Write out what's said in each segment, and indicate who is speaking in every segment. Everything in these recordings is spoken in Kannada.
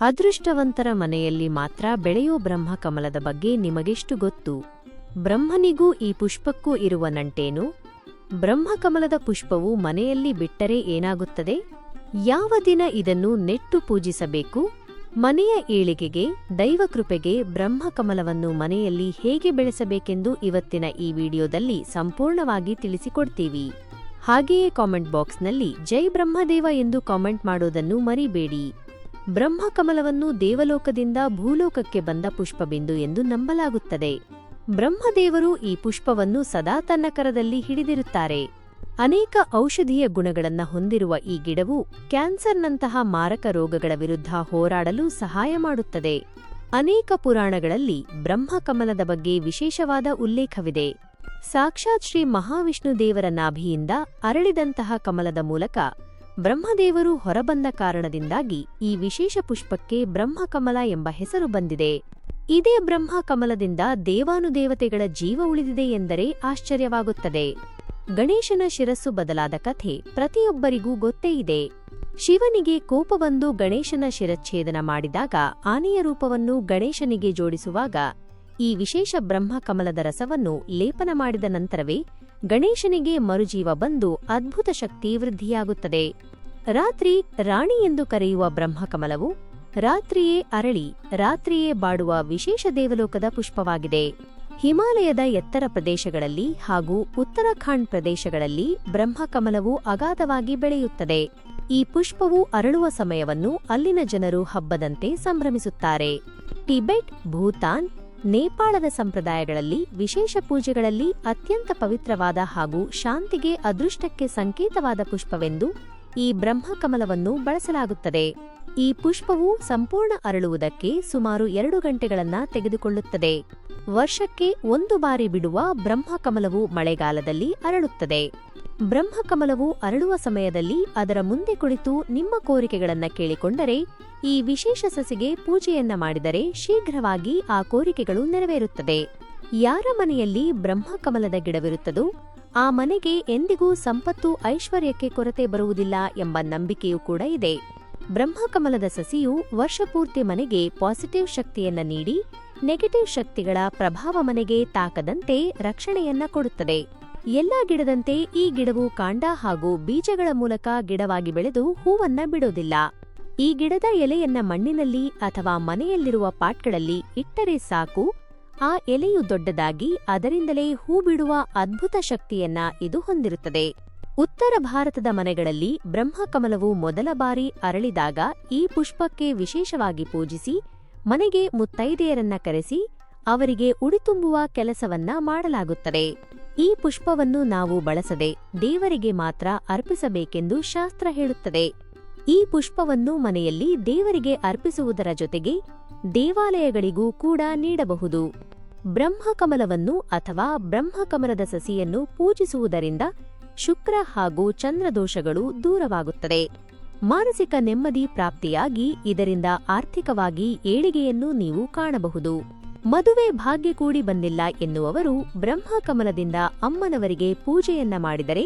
Speaker 1: ಅದೃಷ್ಟವಂತರ ಮನೆಯಲ್ಲಿ ಮಾತ್ರ ಬೆಳೆಯೋ ಬ್ರಹ್ಮಕಮಲದ ಬಗ್ಗೆ ನಿಮಗೆಷ್ಟು ಗೊತ್ತು? ಬ್ರಹ್ಮನಿಗೂ ಈ ಪುಷ್ಪಕ್ಕೂ ಇರುವ ನಂಟೇನು? ಬ್ರಹ್ಮಕಮಲದ ಪುಷ್ಪವು ಮನೆಯಲ್ಲಿ ಬಿಟ್ಟರೆ ಏನಾಗುತ್ತದೆ? ಯಾವ ದಿನ ಇದನ್ನು ನೆಟ್ಟು ಪೂಜಿಸಬೇಕು? ಮನೆಯ ಏಳಿಗೆಗೆ ದೈವಕೃಪೆಗೆ ಬ್ರಹ್ಮಕಮಲವನ್ನು ಮನೆಯಲ್ಲಿ ಹೇಗೆ ಬೆಳೆಸಬೇಕೆಂದು ಇವತ್ತಿನ ಈ ವಿಡಿಯೋದಲ್ಲಿ ಸಂಪೂರ್ಣವಾಗಿ ತಿಳಿಸಿಕೊಡ್ತೀವಿ. ಹಾಗೆಯೇ ಕಾಮೆಂಟ್ ಬಾಕ್ಸ್ನಲ್ಲಿ ಜೈ ಬ್ರಹ್ಮದೇವ ಎಂದು ಕಾಮೆಂಟ್ ಮಾಡೋದನ್ನು ಮರಿಬೇಡಿ. ಬ್ರಹ್ಮಕಮಲವನ್ನು ದೇವಲೋಕದಿಂದ ಭೂಲೋಕಕ್ಕೆ ಬಂದ ಪುಷ್ಪಬಿಂದು ಎಂದು ನಂಬಲಾಗುತ್ತದೆ. ಬ್ರಹ್ಮದೇವರು ಈ ಪುಷ್ಪವನ್ನು ಸದಾ ತನ್ನ ಕರದಲ್ಲಿ ಹಿಡಿದಿರುತ್ತಾರೆ. ಅನೇಕ ಔಷಧೀಯ ಗುಣಗಳನ್ನು ಹೊಂದಿರುವ ಈ ಗಿಡವು ಕ್ಯಾನ್ಸರ್ನಂತಹ ಮಾರಕ ರೋಗಗಳ ವಿರುದ್ಧ ಹೋರಾಡಲು ಸಹಾಯ ಮಾಡುತ್ತದೆ. ಅನೇಕ ಪುರಾಣಗಳಲ್ಲಿ ಬ್ರಹ್ಮಕಮಲದ ಬಗ್ಗೆ ವಿಶೇಷವಾದ ಉಲ್ಲೇಖವಿದೆ. ಸಾಕ್ಷಾತ್ ಶ್ರೀ ಮಹಾವಿಷ್ಣು ದೇವರ ನಾಭಿಯಿಂದ ಅರಳಿದಂತಹ ಕಮಲದ ಮೂಲಕ ಬ್ರಹ್ಮದೇವರು ಹೊರಬಂದ ಕಾರಣದಿಂದಾಗಿ ಈ ವಿಶೇಷ ಪುಷ್ಪಕ್ಕೆ ಬ್ರಹ್ಮಕಮಲ ಎಂಬ ಹೆಸರು ಬಂದಿದೆ. ಇದೇ ಬ್ರಹ್ಮಕಮಲದಿಂದ ದೇವಾನುದೇವತೆಗಳ ಜೀವ ಉಳಿದಿದೆ ಎಂದರೆ ಆಶ್ಚರ್ಯವಾಗುತ್ತದೆ. ಗಣೇಶನ ಶಿರಸ್ಸು ಬದಲಾದ ಕಥೆ ಪ್ರತಿಯೊಬ್ಬರಿಗೂ ಗೊತ್ತೇ ಇದೆ. ಶಿವನಿಗೆ ಕೋಪ ಬಂದು ಗಣೇಶನ ಶಿರಚ್ಛೇದನ ಮಾಡಿದಾಗ ಆನೆಯ ರೂಪವನ್ನು ಗಣೇಶನಿಗೆ ಜೋಡಿಸುವಾಗ ಈ ವಿಶೇಷ ಬ್ರಹ್ಮಕಮಲದ ರಸವನ್ನು ಲೇಪನ ಮಾಡಿದ ನಂತರವೇ ಗಣೇಶನಿಗೆ ಮರುಜೀವ ಬಂದು ಅದ್ಭುತ ಶಕ್ತಿ ವೃದ್ಧಿಯಾಗುತ್ತದೆ. ರಾತ್ರಿ ರಾಣಿ ಎಂದು ಕರೆಯುವ ಬ್ರಹ್ಮಕಮಲವು ರಾತ್ರಿಯೇ ಅರಳಿ, ರಾತ್ರಿಯೇ ಬಾಡುವ ವಿಶೇಷ ದೇವಲೋಕದ ಪುಷ್ಪವಾಗಿದೆ. ಹಿಮಾಲಯದ ಎತ್ತರ ಪ್ರದೇಶಗಳಲ್ಲಿ ಹಾಗೂ ಉತ್ತರಾಖಂಡ್ ಪ್ರದೇಶಗಳಲ್ಲಿ ಬ್ರಹ್ಮಕಮಲವು ಅಗಾಧವಾಗಿ ಬೆಳೆಯುತ್ತದೆ. ಈ ಪುಷ್ಪವು ಅರಳುವ ಸಮಯವನ್ನು ಅಲ್ಲಿನ ಜನರು ಹಬ್ಬದಂತೆ ಸಂಭ್ರಮಿಸುತ್ತಾರೆ. ಟಿಬೆಟ್, ಭೂತಾನ್ ನೇಪಾಳದ ಸಂಪ್ರದಾಯಗಳಲ್ಲಿ ವಿಶೇಷ ಪೂಜೆಗಳಲ್ಲಿ ಅತ್ಯಂತ ಪವಿತ್ರವಾದ ಹಾಗೂ ಶಾಂತಿಗೆ ಅದೃಷ್ಟಕ್ಕೆ ಸಂಕೇತವಾದ ಪುಷ್ಪವೆಂದು ಈ ಬ್ರಹ್ಮಕಮಲವನ್ನು ಬಳಸಲಾಗುತ್ತದೆ. ಈ ಪುಷ್ಪವು ಸಂಪೂರ್ಣ ಅರಳುವುದಕ್ಕೆ ಸುಮಾರು ಎರಡು ಗಂಟೆಗಳನ್ನ ತೆಗೆದುಕೊಳ್ಳುತ್ತದೆ. ವರ್ಷಕ್ಕೆ ಒಂದು ಬಾರಿ ಬಿಡುವ ಬ್ರಹ್ಮಕಮಲವು ಮಳೆಗಾಲದಲ್ಲಿ ಅರಳುತ್ತದೆ. ಬ್ರಹ್ಮಕಮಲವು ಅರಳುವ ಸಮಯದಲ್ಲಿ ಅದರ ಮುಂದೆ ಕುಳಿತು ನಿಮ್ಮ ಕೋರಿಕೆಗಳನ್ನ ಕೇಳಿಕೊಂಡರೆ, ಈ ವಿಶೇಷ ಸಸಿಗೆ ಪೂಜೆಯನ್ನ ಮಾಡಿದರೆ ಶೀಘ್ರವಾಗಿ ಆ ಕೋರಿಕೆಗಳು ನೆರವೇರುತ್ತದೆ. ಯಾರ ಮನೆಯಲ್ಲಿ ಬ್ರಹ್ಮಕಮಲದ ಗಿಡವಿರುತ್ತದೋ, ಆ ಮನೆಗೆ ಎಂದಿಗೂ ಸಂಪತ್ತು ಐಶ್ವರ್ಯಕ್ಕೆ ಕೊರತೆ ಬರುವುದಿಲ್ಲ ಎಂಬ ನಂಬಿಕೆಯೂ ಕೂಡ ಇದೆ. ಬ್ರಹ್ಮಕಮಲದ ಸಸಿಯು ವರ್ಷಪೂರ್ತಿ ಮನೆಗೆ ಪಾಸಿಟಿವ್ ಶಕ್ತಿಯನ್ನ ನೀಡಿ, ನೆಗೆಟಿವ್ ಶಕ್ತಿಗಳ ಪ್ರಭಾವ ಮನೆಗೆ ತಾಕದಂತೆ ರಕ್ಷಣೆಯನ್ನ ಕೊಡುತ್ತದೆ. ಎಲ್ಲಾ ಗಿಡದಂತೆ ಈ ಗಿಡವು ಕಾಂಡ ಹಾಗೂ ಬೀಜಗಳ ಮೂಲಕ ಗಿಡವಾಗಿ ಬೆಳೆದು ಹೂವನ್ನ ಬಿಡೋದಿಲ್ಲ. ಈ ಗಿಡದ ಎಲೆಯನ್ನ ಮಣ್ಣಿನಲ್ಲಿ ಅಥವಾ ಮನೆಯಲ್ಲಿರುವ ಪಾಟ್ಗಳಲ್ಲಿ ಇಟ್ಟರೆ ಸಾಕು. ಆ ಎಲೆಯು ದೊಡ್ಡದಾಗಿ ಅದರಿಂದಲೇ ಹೂ ಬಿಡುವ ಅದ್ಭುತ ಶಕ್ತಿಯನ್ನ ಇದು ಹೊಂದಿರುತ್ತದೆ. ಉತ್ತರ ಭಾರತದ ಮನೆಗಳಲ್ಲಿ ಬ್ರಹ್ಮಕಮಲವು ಮೊದಲ ಬಾರಿ ಅರಳಿದಾಗ ಈ ಪುಷ್ಪಕ್ಕೆ ವಿಶೇಷವಾಗಿ ಪೂಜಿಸಿ, ಮನೆಗೆ ಮುತ್ತೈದೆಯರನ್ನ ಕರೆಸಿ ಅವರಿಗೆ ಉಡಿತುಂಬುವ ಕೆಲಸವನ್ನ ಮಾಡಲಾಗುತ್ತದೆ. ಈ ಪುಷ್ಪವನ್ನು ನಾವು ಬಳಸದೆ ದೇವರಿಗೆ ಮಾತ್ರ ಅರ್ಪಿಸಬೇಕೆಂದು ಶಾಸ್ತ್ರ ಹೇಳುತ್ತದೆ. ಈ ಪುಷ್ಪವನ್ನು ಮನೆಯಲ್ಲಿ ದೇವರಿಗೆ ಅರ್ಪಿಸುವುದರ ಜೊತೆಗೆ ದೇವಾಲಯಗಳಿಗೂ ಕೂಡ ನೀಡಬಹುದು. ಬ್ರಹ್ಮಕಮಲವನ್ನು ಅಥವಾ ಬ್ರಹ್ಮಕಮಲದ ಸಸಿಯನ್ನು ಪೂಜಿಸುವುದರಿಂದ ಶುಕ್ರ ಹಾಗೂ ಚಂದ್ರದೋಷಗಳು ದೂರವಾಗುತ್ತದೆ. ಮಾನಸಿಕ ನೆಮ್ಮದಿ ಪ್ರಾಪ್ತಿಯಾಗಿ ಇದರಿಂದ ಆರ್ಥಿಕವಾಗಿ ಏಳಿಗೆಯನ್ನು ನೀವು ಕಾಣಬಹುದು. ಮದುವೆ ಭಾಗ್ಯ ಕೂಡಿ ಬಂದಿಲ್ಲ ಎನ್ನುವವರು ಬ್ರಹ್ಮಕಮಲದಿಂದ ಅಮ್ಮನವರಿಗೆ ಪೂಜೆಯನ್ನ ಮಾಡಿದರೆ,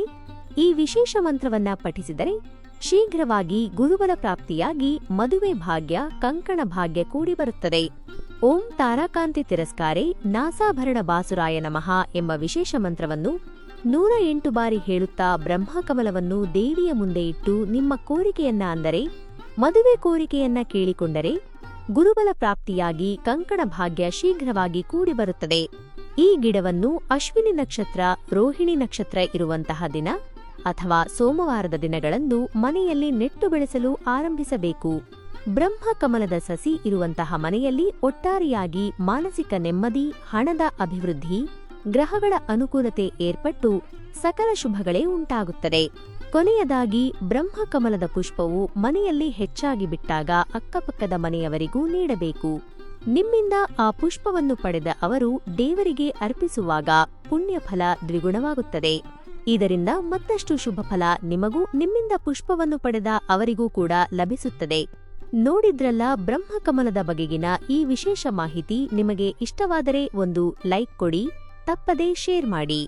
Speaker 1: ಈ ವಿಶೇಷ ಮಂತ್ರವನ್ನ ಪಠಿಸಿದರೆ ಶೀಘ್ರವಾಗಿ ಗುರುಬಲ ಪ್ರಾಪ್ತಿಯಾಗಿ ಮದುವೆ ಭಾಗ್ಯ, ಕಂಕಣ ಭಾಗ್ಯ ಕೂಡಿ ಬರುತ್ತದೆ. ಓಂ ತಾರಾಕಾಂತಿ ತಿರಸ್ಕಾರೆ, ನಾಸಾಭರಣ ಬಾಸುರಾಯ ನಮಃ ಎಂಬ ವಿಶೇಷ ಮಂತ್ರವನ್ನು ನೂರ ಎಂಟು ಬಾರಿ ಹೇಳುತ್ತಾ ಬ್ರಹ್ಮಕಮಲವನ್ನು ದೇವಿಯ ಮುಂದೆ ಇಟ್ಟು ನಿಮ್ಮ ಕೋರಿಕೆಯನ್ನ ಅಂದರೆ ಮದುವೆ ಕೋರಿಕೆಯನ್ನ ಕೇಳಿಕೊಂಡರೆ ಗುರುಬಲ ಪ್ರಾಪ್ತಿಯಾಗಿ ಕಂಕಣ ಭಾಗ್ಯ ಶೀಘ್ರವಾಗಿ ಕೂಡಿಬರುತ್ತದೆ. ಈ ಗಿಡವನ್ನು ಅಶ್ವಿನಿ ನಕ್ಷತ್ರ, ರೋಹಿಣಿ ನಕ್ಷತ್ರ ಇರುವಂತಹ ದಿನ ಅಥವಾ ಸೋಮವಾರದ ದಿನಗಳಂದು ಮನೆಯಲ್ಲಿ ನೆಟ್ಟು ಬೆಳೆಸಲು ಆರಂಭಿಸಬೇಕು. ಬ್ರಹ್ಮಕಮಲದ ಸಸಿ ಇರುವಂತಹ ಮನೆಯಲ್ಲಿ ಒಟ್ಟಾರೆಯಾಗಿ ಮಾನಸಿಕ ನೆಮ್ಮದಿ, ಹಣದ ಅಭಿವೃದ್ಧಿ, ಗ್ರಹಗಳ ಅನುಕೂಲತೆ ಏರ್ಪಟ್ಟು ಸಕಲ ಶುಭಗಳೇ ಉಂಟಾಗುತ್ತದೆ. ಕೊನೆಯದಾಗಿ ಬ್ರಹ್ಮಕಮಲದ ಪುಷ್ಪವು ಮನೆಯಲ್ಲಿ ಹೆಚ್ಚಾಗಿ ಬಿಟ್ಟಾಗ ಅಕ್ಕಪಕ್ಕದ ಮನೆಯವರಿಗೂ ನೀಡಬೇಕು. ನಿಮ್ಮಿಂದ ಆ ಪುಷ್ಪವನ್ನು ಪಡೆದ ಅವರು ದೇವರಿಗೆ ಅರ್ಪಿಸುವಾಗ ಪುಣ್ಯಫಲ ದ್ವಿಗುಣವಾಗುತ್ತದೆ. ಇದರಿಂದ ಮತ್ತಷ್ಟು ಶುಭಫಲ ನಿಮಗೂ ನಿಮ್ಮಿಂದ ಪುಷ್ಪವನ್ನು ಪಡೆದ ಅವರಿಗೂ ಕೂಡ ಲಭಿಸುತ್ತದೆ. ನೋಡಿದ್ರಲ್ಲ ಬ್ರಹ್ಮಕಮಲದ ಬಗೆಗಿನ ಈ ವಿಶೇಷ ಮಾಹಿತಿ? ನಿಮಗೆ ಇಷ್ಟವಾದರೆ ಒಂದು ಲೈಕ್ ಕೊಡಿ, ತಪ್ಪದೇ ಶೇರ್ ಮಾಡಿ.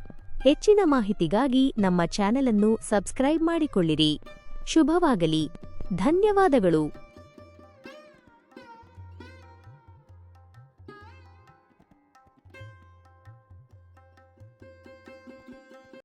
Speaker 1: ಹೆಚ್ಚಿನ ಮಾಹಿತಿಗಾಗಿ ನಮ್ಮ ಚಾನೆಲ್ ಅನ್ನು ಸಬ್ಸ್ಕ್ರೈಬ್ ಮಾಡಿಕೊಳ್ಳಿರಿ. ಶುಭವಾಗಲಿ. ಧನ್ಯವಾದಗಳು.